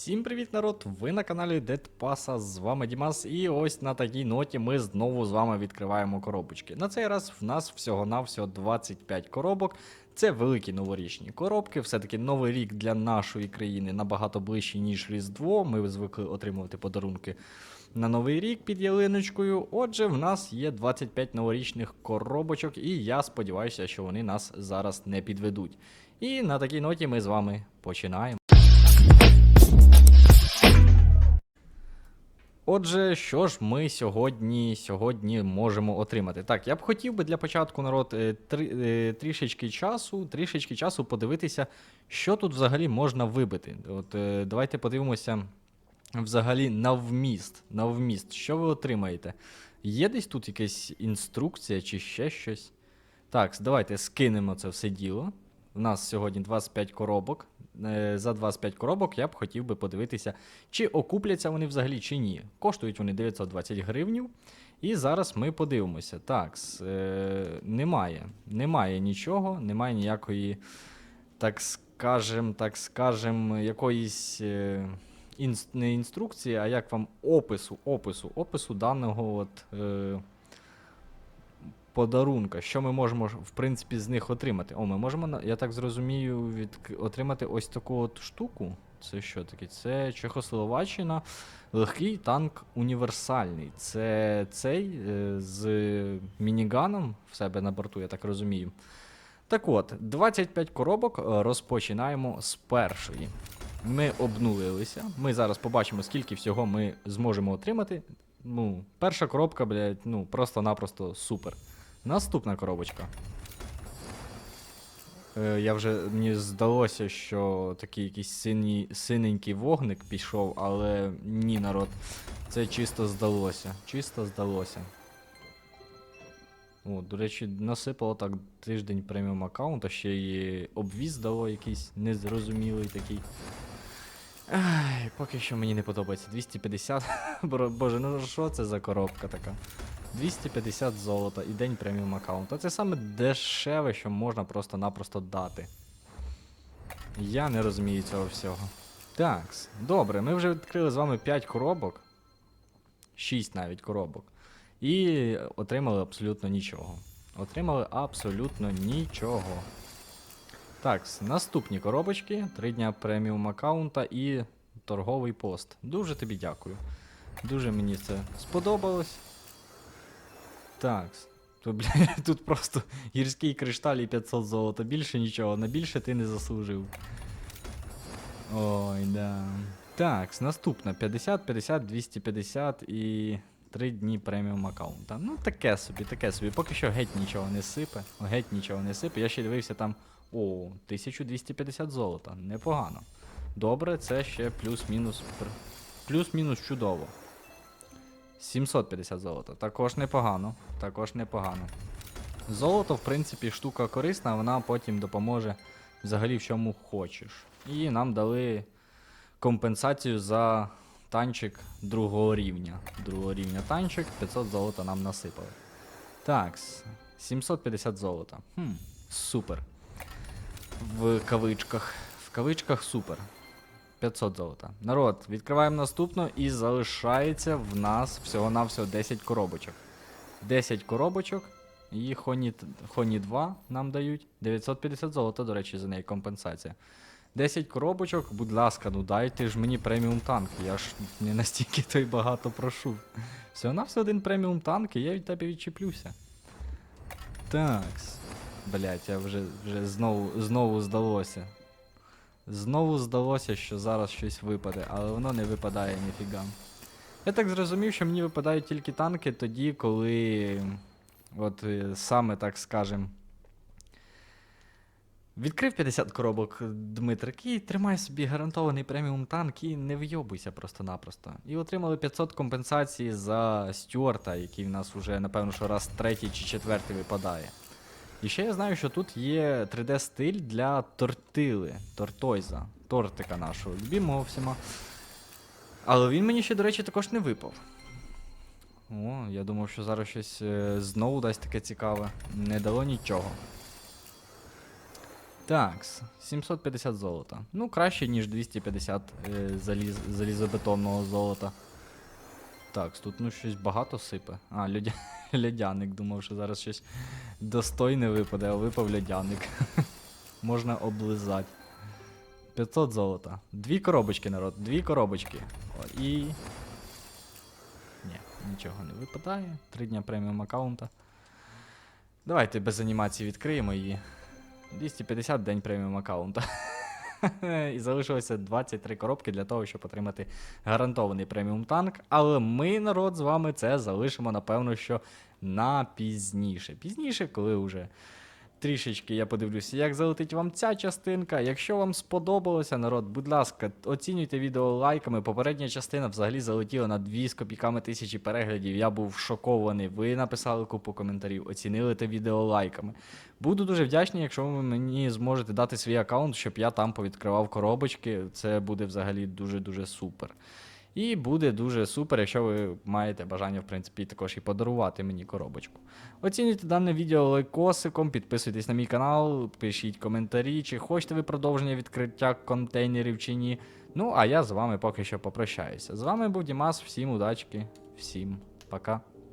Всім привіт, народ! Ви на каналі Дедпаса, з вами Дімас, і ось на такій ноті ми знову з вами відкриваємо коробочки. На цей раз в нас всього-навсього 25 коробок. Це великі новорічні коробки. Все-таки новий рік для нашої країни набагато ближчий, ніж Різдво. Ми звикли отримувати подарунки на новий рік під ялиночкою. Отже, в нас є 25 новорічних коробочок, і я сподіваюся, що вони нас зараз не підведуть. І на такій ноті ми з вами починаємо. Отже, що ж ми сьогодні, сьогодні можемо отримати? Так, я б хотів би для початку народ е, трі, е, трішечки часу, трішечки часу подивитися, що тут взагалі можна вибити. От е, давайте подивимося взагалі на вміст. На вміст. Що ви отримаєте? Є десь тут якась інструкція чи ще щось? Так, давайте скинемо це все діло. У нас сьогодні 25 коробок. Е, За 25 коробок я б хотів би подивитися, чи окупляться вони взагалі, чи ні. Коштують вони 920 гривнів. І зараз ми подивимося. Так, е, немає. Немає нічого, немає ніякої, так скажем, так скажем, якоїсь. Е, інс- не інструкції, а як вам опису, опису, опису даного от, е, подарунка. Що ми можемо в принципі з них отримати? О, ми можемо, я так зрозумію, від, отримати ось таку от штуку. Це що таке? Це Чехословаччина, легкий танк універсальний. Це цей е, з мініганом в себе на борту, я так розумію. Так от, 25 коробок е, розпочинаємо з першої. Ми обнулилися. Ми зараз побачимо, скільки всього ми зможемо отримати. Ну, перша коробка, блядь, ну, просто-напросто супер. Наступна коробочка. Е, я вже мені здалося, що такий якийсь синій, синенький вогник пішов, але ні, народ. Це чисто здалося. Чисто здалося. О, до речі, насипало так тиждень преміум аккаунта, ще й обвіз дало якийсь незрозумілий такий. Ай, поки що мені не подобається. 250. Боже, ну що це за коробка така? 250 золота і день преміум аккаунта. Це саме дешеве, що можна просто-напросто дати. Я не розумію цього всього. Так, добре, ми вже відкрили з вами 5 коробок. 6 навіть коробок. І отримали абсолютно нічого. Отримали абсолютно нічого. Так, наступні коробочки. 3 дня преміум аккаунта і торговий пост. Дуже тобі дякую. Дуже мені це сподобалось. Так. Тут, бля, тут просто гірський кришталь і 500 золота. Більше нічого, на більше ти не заслужив. Ой, да. Так, наступна 50, 50, 250 і 3 дні преміум аккаунта. Ну, таке собі, таке собі. Поки що геть нічого не сипе. Геть нічого не сипе. Я ще дивився там. О, 1250 золота. Непогано. Добре, це ще плюс-мінус. Плюс-мінус чудово. 750 золота. Також непогано. Також непогано. Золото, в принципі, штука корисна, вона потім допоможе взагалі в чому хочеш. І нам дали компенсацію за танчик другого рівня. Другого рівня танчик, 500 золота нам насипали. Так, 750 золота. Хм, супер. В кавичках. В кавичках супер. 500 золота. Народ, відкриваємо наступну і залишається в нас всього-навсього 10 коробочок. 10 коробочок. І Хоні, Хоні 2 нам дають. 950 золота, до речі, за неї компенсація. 10 коробочок, будь ласка, ну дайте ж мені преміум танк. Я ж не настільки то й багато прошу. Всього на все один преміум танк, і я від тебе відчіплюся. Такс. Блять, я вже, вже знову, знову здалося. Знову здалося, що зараз щось випаде, але воно не випадає ніфіга. Я так зрозумів, що мені випадають тільки танки тоді, коли. От е, саме так скажем. Відкрив 50 коробок Дмитрик і тримай собі гарантований преміум танк і не вйобуйся просто-напросто. І отримали 500 компенсацій за Стюарта, який в нас вже, напевно, що раз третій чи четвертий випадає. І ще я знаю, що тут є 3D-стиль для тортили, тортойза, тортика нашого любимого всіма. Але він мені ще, до речі, також не випав. О, я думав, що зараз щось е, знову дасть таке цікаве. Не дало нічого. Так, 750 золота. Ну, краще, ніж 250 е, заліз, залізобетонного золота. Так, тут ну щось багато сипе. А, льодя... льодяник. Думав, що зараз щось достойне випаде, а випав льодяник. Можна облизати. 500 золота. Дві коробочки, народ, дві коробочки. О, і. Ні, нічого не випадає. Три дня преміум аккаунта. Давайте без анімації відкриємо її. 250 день преміум аккаунта. І залишилося 23 коробки для того, щоб отримати гарантований преміум танк. Але ми, народ, з вами це залишимо, напевно, що на пізніше. Пізніше, коли вже трішечки я подивлюся, як залетить вам ця частинка. Якщо вам сподобалося, народ, будь ласка, оцінюйте відео лайками. Попередня частина взагалі залетіла на 2 з копійками тисячі переглядів. Я був шокований. Ви написали купу коментарів, оцінили те відео лайками. Буду дуже вдячний, якщо ви мені зможете дати свій аккаунт, щоб я там повідкривав коробочки. Це буде взагалі дуже-дуже супер. І буде дуже супер, якщо ви маєте бажання, в принципі, також і подарувати мені коробочку. Оцінюйте дане відео лайкосиком, підписуйтесь на мій канал, пишіть коментарі, чи хочете ви продовження відкриття контейнерів чи ні. Ну, а я з вами поки що попрощаюся. З вами був Дімас, всім удачки, всім пока.